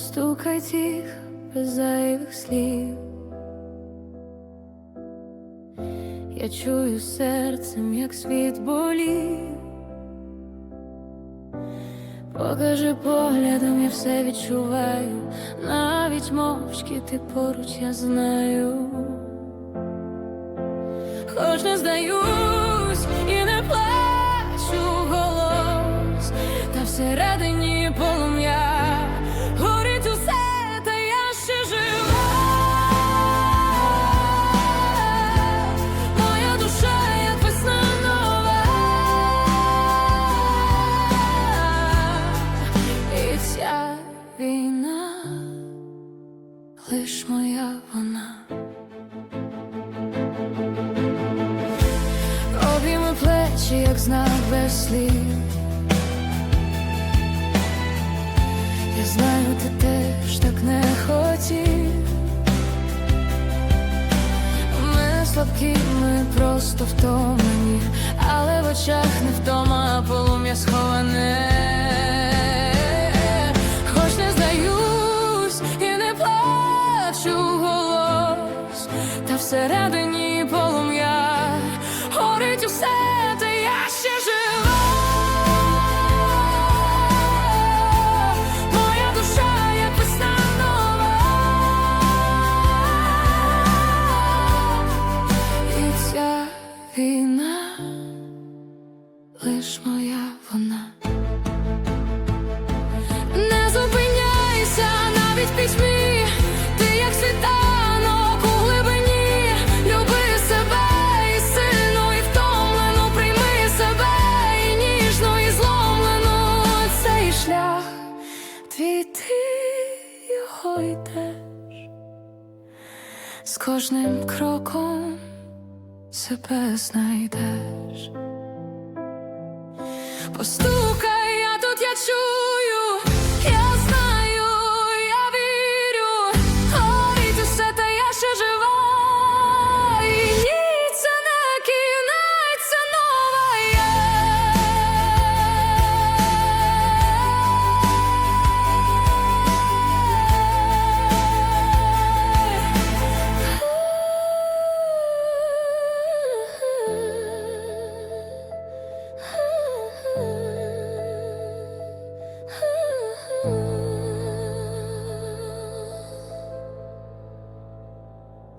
постукай тих без зайвих слів. Я чую серцем, як світ болів. Покажи поглядом, я все відчуваю, навіть мовчки ти поруч я знаю. Хоч не здаюсь лиш моя вона. Обійми плечі, як знак без слів. Я знаю, ти теж так не хотів. Ми слабкі, ми просто втомлені, але в очах не втома, полум'я сховане. Всередині полум'я горить усе, та я ще жива. Моя душа, як весна нова, війна лиш моя вона. Шлях, твій ти його йдеш, з кожним кроком себе знайдеш. Постукай